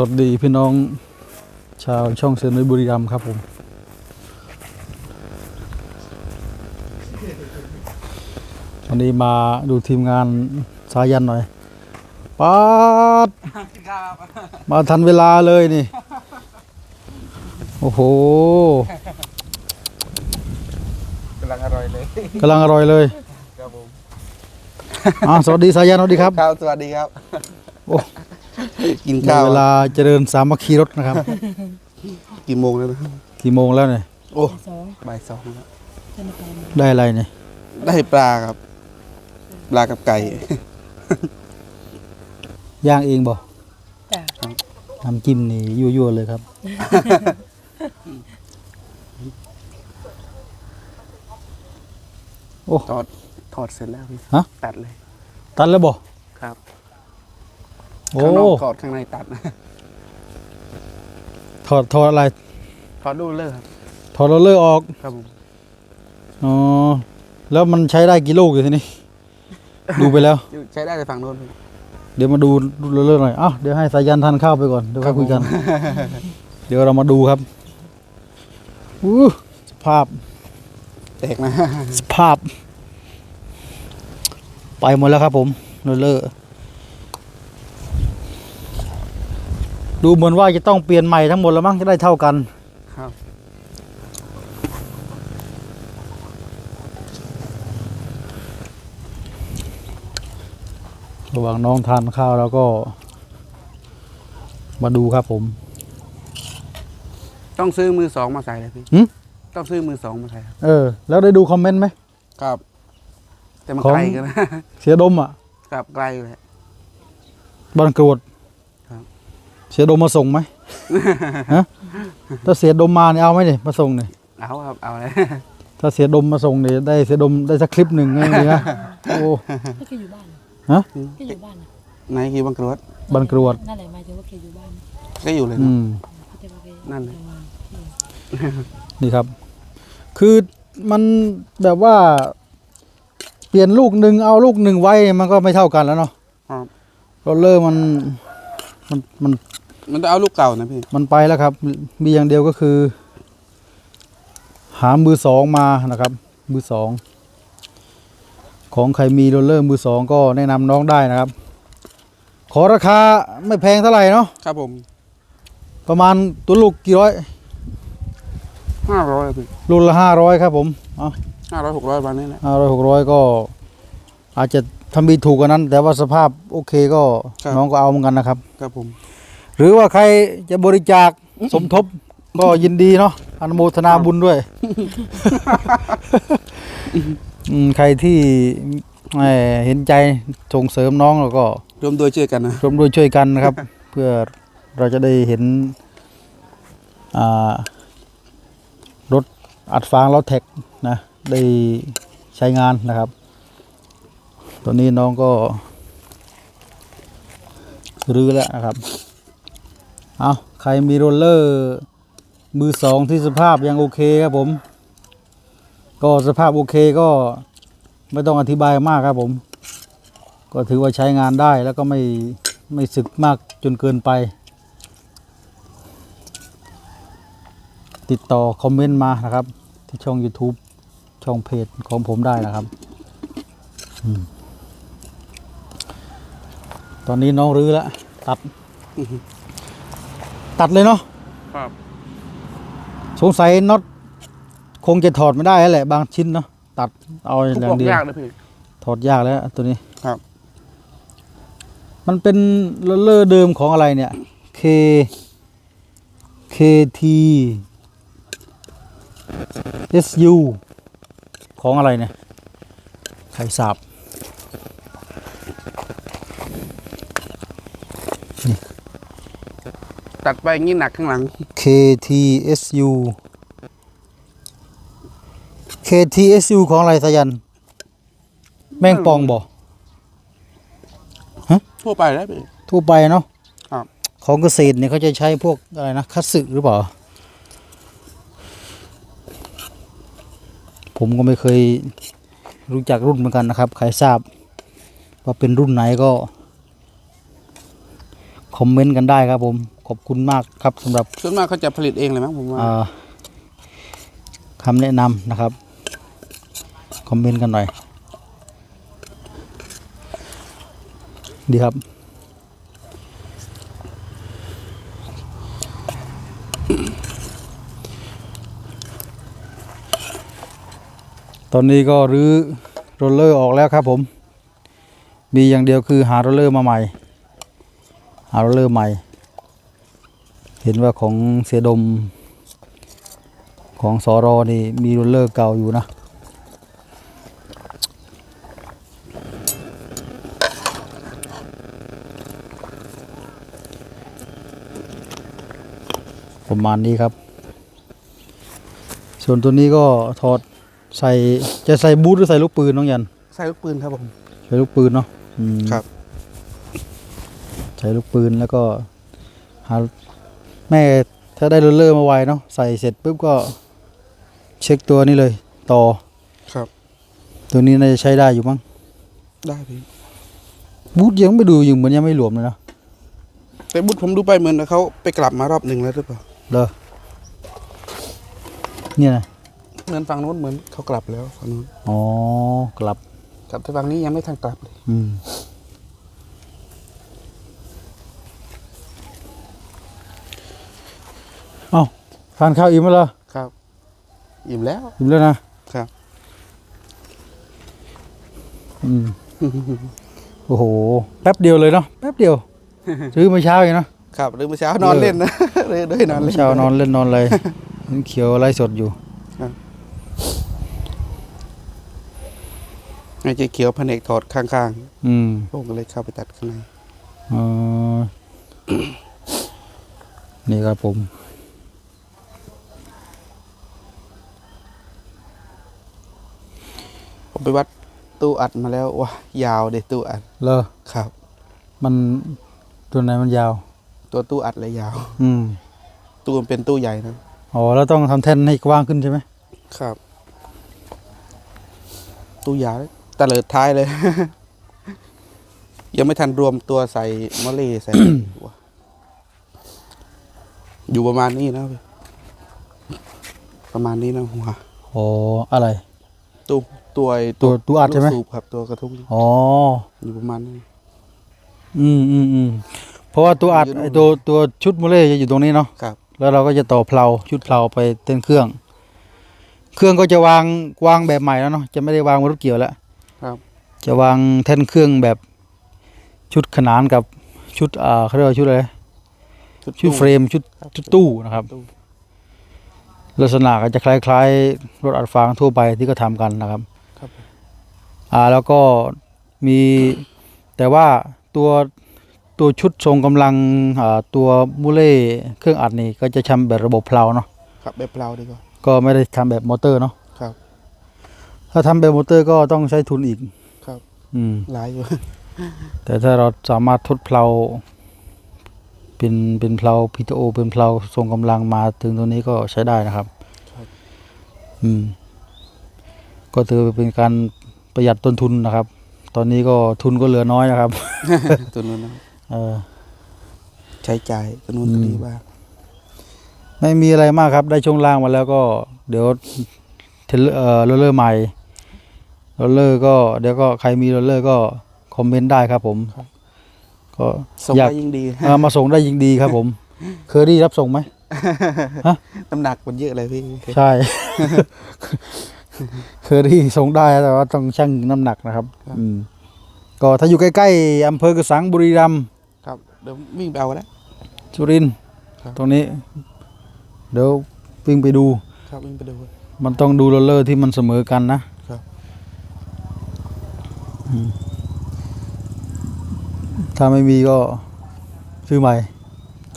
สวัสดีพี่น้องชาวช่องเซนบุรีรัมย์ครับผม วันนี้มาดูทีมงานสายันหน่อยป๊าดมาทันเวลาเลยนี่ โอ้โหกำลังอร่อยเลยกำลังอร่อยเลยครับผมอ่าสวัสดีสายันสวัสดีครับ ครับ สวัสดีครับโอ้ กินได้ข้าวเวลาเจริญสามัคคีรถนะครับ กี่โมงแล้วนะกี่โมงแล้วเนี่ยโอ้สองบ่ายสองแล้วธนาคารได้อะไรเนี่ยได้ปลาครับ ปลากับไก่ ย่างเองบ่จ้ะน้ำจิ้มนี่ยั่วๆเลยครับ โอ้ ทอดทอดเสร็จแล้วพี่ฮะ ตัดเลย ตัดแล้วบ่ครับ โอ้ข้างนอกกอดข้างในตัดนะถอดถอดอะไรทอดดูเลยครับถอดโรลเลอร์ออก ครับผมอ๋อ แล้วมันใช้ได้กี่ลูกอยู่ทีนี้ ดูไปแล้ว อยู่ใช้ได้ในฝั่งโน้นพี่เดี๋ยวมาดูโรลเลอร์หน่อยอ้าวเดี๋ยวให้สายันทานข้าวไปก่อน เดี๋ยวค่อยคุยกัน เดี๋ยวเรามาดูครับอู้สภาพ แตกนะ สภาพ ไปหมดแล้วครับผมโรลเลอร์ ดูเหมือนว่าจะต้องเปลี่ยนใหม่ทั้งหมดแล้วมั้งจะได้เท่ากันครับระหว่างน้องทานข้าวแล้วก็ มาดูครับผม ต้องซื้อมือสองมาใส่เลยพี่หึต้องซื้อมือสองมาใส่ครับเออ แล้วได้ดูคอมเมนต์ไหม ครับ แต่มันของ ไกลกันนะ เสียดมอะ ครับไกลเลยบานกรวดครับ เสียดมมาส่งไหมฮะถ้าเสียดมมาเนี่ยเอาไหมเนี่ยมาส่งเนี่ยเอาครับเอาเลยถ้าเสียดมมาส่งเนี่ยได้เสียดมได้สักคลิปหนึ่งไงดีนะโอ้ก็คืออยู่บ้านฮะก็อยู่บ้านนะไหนกี่บังกรวดบานกรวดนั่นแหละหมายถึงว่าแกอยู่บ้านก็อยู่เลยอืนะมเขาจะมาแกนั่นเลยทำงานนี่ครับ คือมันแบบว่า เปลี่ยนลูกหนึ่งเอาลูกหนึ่งไว้มันก็ไม่เท่ากันแล้วเนาะครับโรลเลอร์มันมันมัน มันต้องเอาลูกเก่านะพี่ มันไปแล้วครับ มีอย่างเดียวก็คือ หามือสองมานะครับ มือสองของใครมีโรลเลอร์มือสองก็แนะนำน้องได้นะครับ ขอราคาไม่แพงเท่าไหร่เนาะครับผมประมาณตัวลูกกี่ร้อยห้าร้อยพี่ลูกละห้าร้อยครับผมเอาห้าร้อยหกร้อยวันนี้แหละห้าร้อยหกร้อยก็อาจจะทำมีถูกกว่านั้น แต่ว่าสภาพโอเคก็น้องก็เอาเหมือนกันนะครับ ครับผม หรือว่าใครจะบริจาคสมทบก็ยินดีเนาะอนุโมทนาบุญด้วยอืมใครที่เอ่อเห็นใจส่งเสริมน้องแล้วก็รวมด้วยช่วยกันนะร่วมด้วยช่วยกันนะครับ เพื่อเราจะได้เห็นอ่ารถอัดฟางล้อแท็กนะได้ใช้งานนะครับตัวนี้น้องก็รื้อแล้วนะครับ เอาใครมีโรลเลอร์ มือสองที่สภาพยังโอเคครับผม ก็สภาพโอเคก็ไม่ต้องอธิบายมากครับผม ก็ถือว่าใช้งานได้แล้วก็ไม่ไม่สึกมากจนเกินไป ติดต่อคอมเมนต์มานะครับ ที่ช่อง YouTube ช่องเพจของผมได้นะครับตอนนี้น้องรื้อแล้วตัด ตัดเลยเนาะครับสงสัยน็อตคงจะถอดไม่ได้แล้วแหละบางชิ้นเนาะตัดเอาอทุกย่าบองกเดียว ยากเลยพี่ ถอดยากแล้วตัวนี้ครับ มันเป็นโรลเลอร์เดิมของอะไรเนี่ย K KT SU ของอะไรเนี่ยใครทราบ ตัดไปงี้หนักข้างหลัง KTSU KTSU ของอะไรสายัน แม่งปองบ่ทั่วไปแล้วพี่ทั่วไปเนาะครับของเกษตรเนี่ยเขาจะใช้พวกอะไรนะคัตสึหรือเปล่า ผมก็ไม่เคยรู้จักรุ่นเหมือนกันนะครับ ใครทราบ ว่าเป็นรุ่นไหนก็ คอมเมนต์กันได้ครับผม ขอบคุณมากครับสำหรับส่วนมากเขาจะผลิตเองเลยมั้งผมว่าเอ่อคำแนะนำนะครับ คอมเมนต์กันหน่อย ดีครับ ตอนนี้ก็รื้อโรลเลอร์ออกแล้วครับผม มีอย่างเดียวคือหาโรลเลอร์มาใหม่ หาโรลเลอร์ใหม่ เห็นว่าของเสียดม ของสอรอนี่มีโรลเลอร์เก่าอยู่นะ ประมาณนี้ครับ ส่วนตัวนี้ก็ถอดใส่จะใส่บูทหรือใส่ลูกปืนน้องยัน ใส่ลูกปืนครับผมใช้ลูกปืนเนาะอืมครับใช้ลูกปืนแล้วก็หา แม่ถ้าได้โรลเลอร์มาไวเนาะใส่เสร็จปุ๊บก็เช็คตัวนี้เลยต่อครับ ตัวนี้น่าจะใช้ได้อยู่มั้งได้พี่บูทยังไม่ดูอยู่เหมือนยังไม่หลวมเลยนะแต่บุตรผมดูไปเหมือนเขาไปกลับมารอบหนึ่งแล้วหรือเปล่าเลอเนี่ยนะเหมือนฝั่งนู้นเหมือนเขากลับแล้วฝั่งนู้นอ๋อกลับกลับแต่ฝั่งนี้ยังไม่ทันกลับเลย อืม เอ้าทานข้าวอิ่มแล้วเหรอครับ อิ่มแล้ว อิ่มแล้วนะครับ อืมโอ้โห แป๊บเดียวเลยเนาะแป๊บเดียวซื้อเมื่อเช้าเองเนาะครับหรือเมื่อเช้านอนเล่นนะเลยด้วยนอนเมื่เล่อนเช้านอนเล่นนอนเลยเห็นเขียวไล่สดอยู่ไอ้เจ๊เขียวแผนกถอดข้างอืมๆผมก็เลยเข้าไปตัดข้างในเออนี่ครับผม ผมไปวัดตู้อัดมาแล้วว้ายาวเด็ตู้อัดเลอครับ มันตัวไหนมันยาว ตัวตู้อัดเลยยาว อืมตู้มันเป็นตู้ใหญ่นะอ๋อแล้วต้องทำแท่นให้กว้างขึ้นใช่ไหมครับ ตู้ยาวเลยตะเลิดท้ายเลย ยังไม่ทันรวมตัวใส่มอลเล่ใส่ว้าอยู่ประมาณนี้นะพี่ประมาณนี้นะหัวอ๋ออะไรตู้ ตัวไอ้ตัวตู้อัดใช่ไหม ลูกสูบครับตัวกระทุ้งอ๋อ อยู่ประมาณนี้ อืมอืมอืมเพราะว่าตัวอัดอยู่นู่น ไอตัวตัวชุดโมเล่จะอยู่ตรงนี้เนาะ ครับ แล้วเราก็จะต่อเพลาชุดเพลาไปเต้นเครื่อง เครื่องก็จะวางวางแบบใหม่แล้วเนาะจะไม่ได้วางบนรถเกี่ยวแล้วครับ จะวางแท่นเครื่องแบบชุดขนานกับชุดอ่าเขาเรียกว่าชุดอะไรชุดตู้ เฟรมชุดครับ ชุดตู้นะครับ ตู้ลักษณะก็จะคล้ายๆรถอัดฟางทั่วไปที่ก็ทำกันนะครับครับผม อ่าแล้วก็มีแต่ว่าตัวตัวชุดทรงกำลังอ่าตัวมูเล่เครื่องอัดนี่ก็จะทำแบบระบบเพลาเนาะครับแบบเพลาดีกว่าก็ไม่ได้ทำแบบมอเตอร์เนาะครับถ้าทำแบบมอเตอร์ก็ต้องใช้ทุนอีก ครับอืม หลายอยู่ แต่ถ้าเราสามารถทดเพลาเป็นเป็นเพลาพีทโอเป็นเพลาทรงกำลังมาถึงตัวนี้ก็ใช้ได้นะครับ ครับ อืม ก็ถือเป็นการ ประหยัดต้นทุนนะครับ ตอนนี้ก็ทุนก็เหลือน้อยนะครับ ตัวนู้นนะเออ ใช้จ่ายตัวนู้นอืมตัวนี้บ้างไม่มีอะไรมากครับ ได้ช่วงล่างมาแล้วก็เดี๋ยวเทเลเอ่อโรลเลอร์ใหม่โรลเลอร์ก็เดี๋ยวก็ใครมีโรลเลอร์ก็คอมเมนต์ได้ครับผม ก็ส่งอยากได้ยิ่งดี เอ่อมาส่งได้ยิ่งดีครับผม เคอรี่รับส่งไหม น้ำหนักมันเยอะเลยพี่ ใช่ เคอรี่ส่งได้แต่ว่าต้องชั่งน้ำหนักนะครับ อืมก็ถ้าอยู่ใกล้ๆอำเภอกระสังบุรีรัมย์ครับเดี๋ยววิ่งไปเอาก็ได้ สุรินทร์ครับ ตรงนี้ เดี๋ยววิ่งไปดู ครับวิ่งไปดู มันต้องดูโรลเลอร์ที่มันเสมอกันนะครับ อืมถ้าไม่มีก็ซื้อใหม่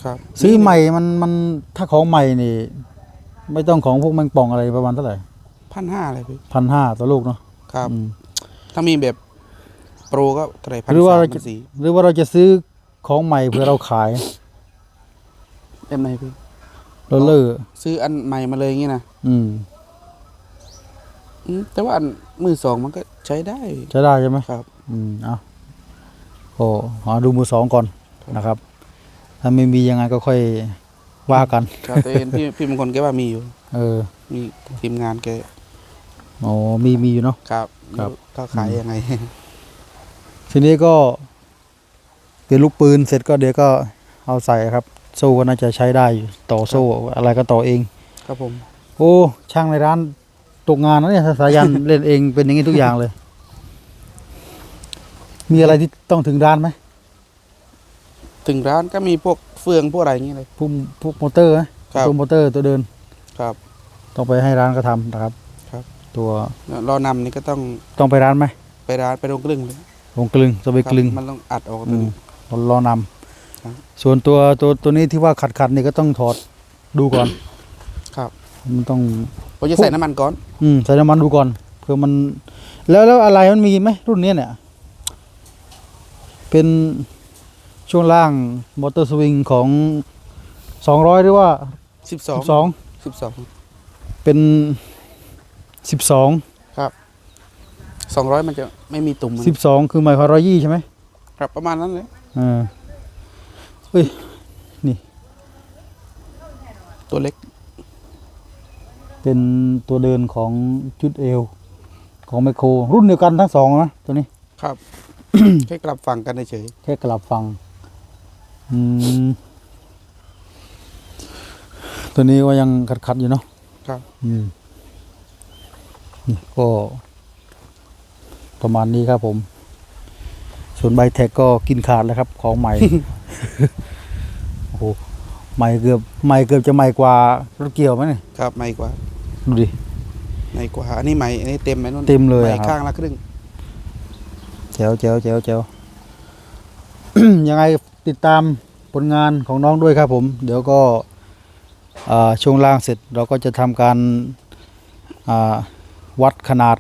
ครับซื้อใหม่มันมันถ้าของใหม่นี่ ไม่ต้องของพวกแมงป่องอะไรประมาณเท่าไหร่ พันห้าเลยพี่พันห้าต่อลูกเนาะครับ อืมถ้ามีแบบโปรก็เท่าไหร่พันหรือว่าสามเราพัจะนสี่หรือว่าเราจะซื้อของใหม่เพื่อเราขายแบบไหนพี่โรลเลอร์ซื้ออันใหม่มาเลยอย่างงี้นะอืมอืมแต่ว่าอันมือสองมันก็ใช้ได้ใช้ได้ใช่ไหม ครับ อืมเอาโอ้หาดูมือสองก่อนครับนะครับ ถ้าไม่มียังไงก็ค่อยว่ากัน ครับแต่เห็นพี่พี่มงคลแกว่ามีอยู่ เออ มีทีมงานแก อ๋อมีมีอยู่เนาะ ครับครับ ก็ขายยังไง ทีนี้ก็เปลี่ยนลูกปืนเสร็จก็เดี๋ยวก็เอาใส่ครับโซ่ก็น่าจะใช้ได้อยู่ต่อโซ่อะไรก็ต่อเอง ครับผม โอ้ ช่างในร้านตกงานนะเนี่ยสายัน เล่นเองเป็นอย่างนี้ทุกอย่างเลย มีอะไรที่ต้องถึงร้านไหมถึงร้านก็มีพวกเฟืองพวกอะไรอย่างเงี้ยเลย พวกพวกมอเตอร์นะครับตัวมอเตอร์ตัวเดิน ครับ ต้องไปให้ร้านก็ทำนะครับครับ ตัวรอนำนี่ก็ต้องต้องไปร้านไหมไปร้านไปโรงกลึงเลยลงกลึงจะไปครับกลึงมันต้องอัดออกอืตัวมนี้รอนครับำส่วนตัวตัวตัวนี้ที่ว่าขัดขัดๆนี่ก็ต้องถอดดูก่อน ครับมันต้อง ผมจะใส่น้ำมันก่อน อืมใส่น้ำมันดูก่อนเพื่อมัน แล้วแล้วอะไรมันมีไหมรุ่นเนี้ยเนี่ย เป็นช่วงล่างมอเตอร์สวิงของสองร้อยหรือว่าสิบสองสิบสองสิบสองเป็น สิบสองสองร้อยมันจะไม่มีตุ่มมันสิบสองคือหมายความร้อยยี่ใช่ไหมครับประมาณนั้นเลยอ่าเฮ้ยตัวเล็ก เป็นตัวเดินของจุดเอว ของไมโคร รุ่นเดียวกันทั้งสองนะตัวนี้ ครับ แค่กลับฝั่งกันเฉยแค่กลับฟังอืมตัวนี้ก็ยังขัดๆอยู่เนาะๆครับ อืมนี่ ก็ประมาณนี้ครับผม ส่วนใบแท็กก็กินขาดแล้วครับ ของใหม่ โอ้โหใหม่เกือบใหม่เกือบจะใหม่กว่ารถเกี่ยวไหมเนี่ยครับใหม่กว่าดูดิใหม่กว่าอันนี้ใหม่อันนี้เต็มไหมนุ่นเต็มเลยใหม่อะครับ ข้างละครึ่ง แจ๋วแจ๋วแจ๋วแจ๋ว ยังไงติดตามผลงานของน้องด้วยครับผม เดี๋ยวก็อ่าช่วงล่างเสร็จเราก็จะทำการอ่า วัดขนาด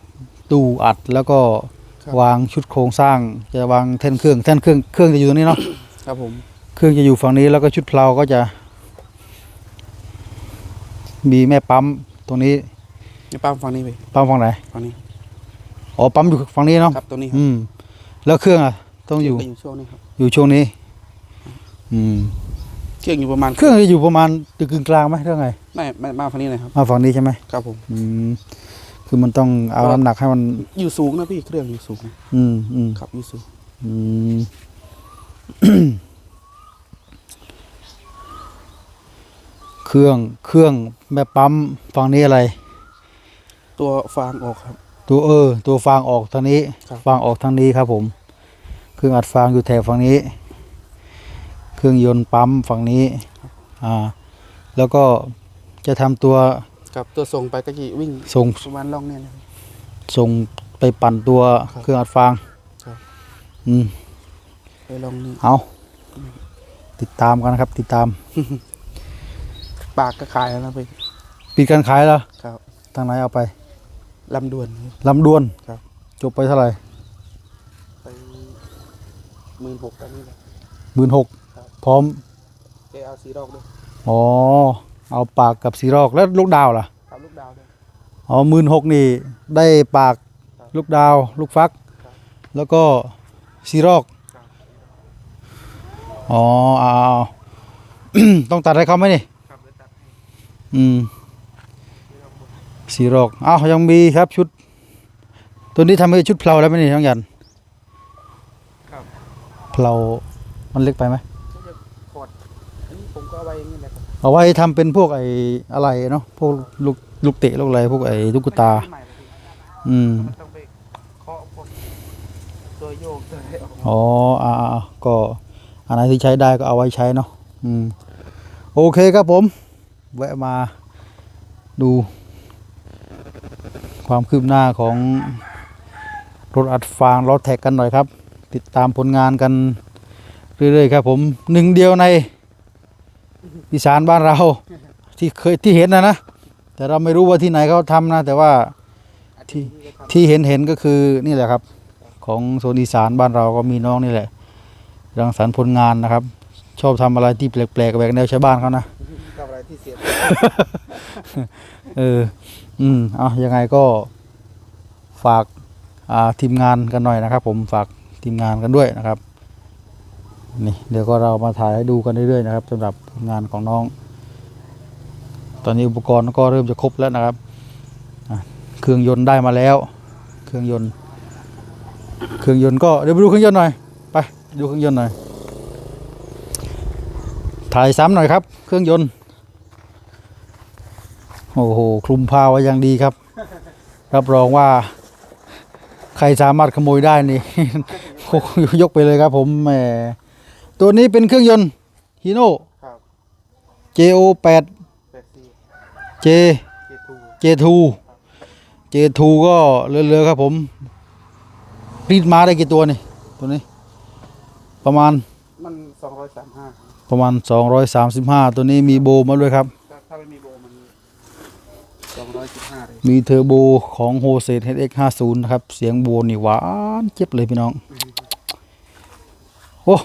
ตู้อัดแล้วก็ครับวางชุดโครงสร้าง จะวางแท่นเครื่องแท่นเครื่องเครื่องจะอยู่ตรงนี้เนาะครับผมเครื่องจะอยู่ฝั่งนี้แล้วก็ชุดเพลาก็จะ มีแม่ปั๊มตรงนี้นี่ปั๊มฝั่งนี้ไปปั๊มฝั่งไหนฝั่งนี้อ๋อปั๊มอยู่ฝั่งนี้เนาะครับตัวนี้ครับอืมแล้วเครื่องอะต้องอยู่ก็อยู่ช่วงนี้ครับอยู่ช่วงนี้ อืมเครื่องอยู่ประมาณ เครื่องจะอยู่ประมาณตึกกึ่งกลางไหมเรื่องไงไม่ไม่มาฝั่งนี้เลยครับมาฝั่งนี้ใช่ไหมครับผมอืม คือมันต้องเอาน้ำหนักให้มัน อยู่สูงนะพี่เครื่องอยู่สูงนะอืมอืมครับอยู่สูงอืมเครื่องเครื่องแม่ปั๊มฝั่งนี้อะไร ตัวฟางออกครับ ตัวเออ ตัวฟางออกทางนี้ครับฟางออกทางนี้ครับ ผม เครื่องอัดฟางอยู่แถวฝั่งนี้ เครื่องยนต์ปั๊มฝั่งนี้ อ่า แล้วก็จะทำตัว ครับตัวส่งไปก็จะวิ่งส่งประมาณร่องเนี่ยนะ ส่งไปปั่นตัวครับ เครื่องอัดฟางครับอืมไปร่องนี้เอาติดตามกันนะครับ ติดตามปากก็ขายแล้วนะพี่ปิดการขายแล้วครับทางไหนเอาไปลำดวน ลำดวนครับ จบไปเท่าไหร่ไปหมื่นหกอันนี้แหละ หมื่นหกครับ พร้อม แกเอาสีดอกด้วยอ๋อ เอาปากกับสีรอกแล้วลูกดาวล่ะครับลูกดาวด้วยอ๋อหมื่นหกนี่ได้ปากครับลูกดาว ลูกฟักครับแล้วก็สีรอกครับอ๋อเอาเอาต้องตัดให้เขาไหมนี่ครับเลยตัดให้อืมสีรอกอ้าวยังมีครับชุด ตัวนี้ทำให้ชุดเพลาแล้วไหมนี่ทั้งยันครับเพลามันเล็กไปไหมก็จะกดอันนี้ผมก็เอาไว้อย่างนี้แหละครับ เอาไว้ทำเป็นพวกไอ้อะไรเนาะพวกลูกลูกเตะลูกอะไรพวกไอ้ตุ๊กตา อืมอ๋ออ่าก็อันไหนที่ใช้ได้ก็เอาไว้ใช้เนาะอืมโอเคครับผม แวะมาดู ความคืบหน้าของรถอัดฟางรถแท็กกันหน่อยครับ ติดตามผลงานกันเรื่อยๆครับผมหนึ่งเดียวใน อีสานบ้านเราที่เคยที่เห็นนะนะ แต่เราไม่รู้ว่าที่ไหนเขาทำนะ แต่ว่าที่ที่เห็นเห็นก็คือนี่แหละครับ ของโซนอีสานบ้านเราก็มีน้องนี่แหละ รังสรรค์ผลงานนะครับ ชอบทำอะไรที่แปลกๆแหวกแนวชาวบ้านเขานะกับอะไรที่เสียเออ อืมเอายังไงก็ฝากอ่าทีมงานกันหน่อยนะครับ ผมฝากทีมงานกันด้วยนะครับ นี่เดี๋ยวก็เรามาถ่ายให้ดูกันเรื่อยๆนะครับสำหรับงานของน้อง ตอนนี้อุปกรณ์ก็เริ่มจะครบแล้วนะครับเครื่องยนต์ได้มาแล้ว เครื่องยนต์ เครื่องยนต์ก็เดี๋ยวไปดูเครื่องยนต์หน่อย ไปดูเครื่องยนต์หน่อย ถ่ายซ้ำหน่อยครับ เครื่องยนต์ โอ้โห คลุมพาไว้อย่างดีครับ รับรองว่า ใครสามารถขโมยได้นี่ ยกไปเลยครับผมแหม ตัวนี้เป็นเครื่องยนต์ฮีโน่ ครับ JO 8 แปดสี่ J เจ็ดทู J2 J2 ก็เรือๆครับผมรีดมาได้กี่ตัวนี่ตัวนี้ ประมาณมันสองร้อยสามห้าประมาณ 235 ตัวนี้มีโบมาด้วยครับ ถ้าถ้าไม่มีโบมันสองร้อยสิบห้าเลยมีเทอร์โบของโฮเซ HX50 นะครับ เสียงโบนี่หวานเจ็บเลยพี่น้อง โอ้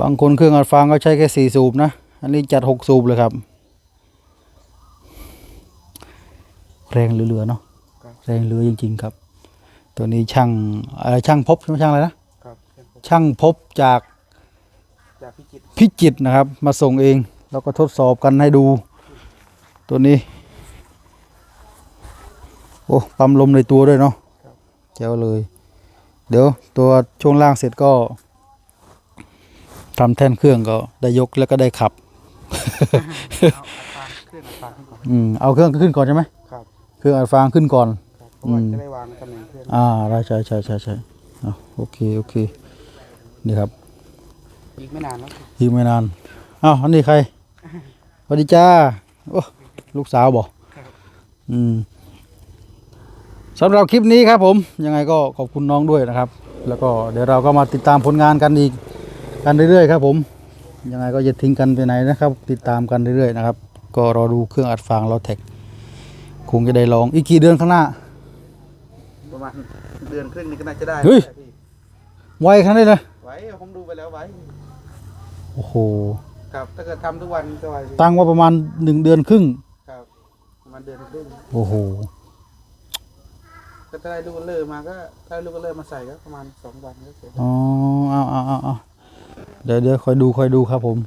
บางคนเครื่องอัดฟังก็ใช้แค่สี่สูบนะ อันนี้จัดหกสูบเลยครับ แรงเหลือๆเนาะแรงเหลือจริง ๆ ครับ ตัวนี้ช่างอะไรช่างพบใช่ไหมช่างอะไรนะครับช่างพบจากจากพิจิตรพิจิตรนะครับ มาส่งเอง แล้วก็ทดสอบกันให้ดู ตัวนี้ โอ้ปั๊มลมในตัวด้วยเนาะแจ๋วเลย เดี๋ยวตัวช่วงล่างเสร็จก็ ทำแท่นเครื่องก็ได้ยกแล้วก็ได้ขับเอาเครื่องขึ้นก่อนอืมเอาเครื่องขึ้นก่อนใช่ไหมครับ เครื่องอัดฟางขึ้นก่อนครับเพราะว่าอืมจะได้วางตำแหน่งเครื่องอ่าได้ใช่ใช่ใช่ใช่อะโอเคโอเคนี่ครับอีกไม่นานแล้วยิงไม่นานอ้าวอันนี้ใครสวัสดีจ้าโอ้ลูกสาวบอกอืมสำหรับคลิปนี้ครับผมยังไงก็ขอบคุณน้องด้วยนะครับ แล้วก็เดี๋ยวเราก็มาติดตามผลงานกันอีก กันเรื่อยๆครับผมยังไงก็จะทิ้งกันไปไหนนะครับ ติดตามกันเรื่อยๆนะครับ ก็รอดูเครื่องอัดฟางเราแท็กคงจะได้ลองอีกกี่เดือนข้างหน้าประมาณเดือนครึ่งนี้ก็น่าจะได้เฮ้ยพี่ไวขนาดนี้เลยไว้ผมดูไปแล้วไว้โอ้โหครับถ้าเกิดทำทุกวันก็ไว้ตั้งว่าประมาณหนึ่งเดือนครึ่งครับประมาณเดือนครึ่งโอ้โหก็ถ้าได้ลูกเลอร์มาก็ถ้าได้ลูกเลอร์มาใส่ก็ประมาณสองวันก็เสร็จแล้วอ๋อเอาเอาเอา เดี๋ยวเดี๋ยวคอยดูคอยดูครับผม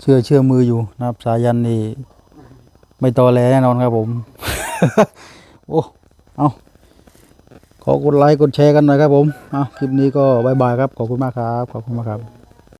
เชื่อเชื่อมืออยู่นะครับ สายันนี่ไม่ตอแหลแน่นอนครับผม โอ้เอาขอกดไลค์กดแชร์กันหน่อยครับผม เอาคลิปนี้ก็บายบายครับ ขอบคุณมากครับ ขอบคุณมากครับ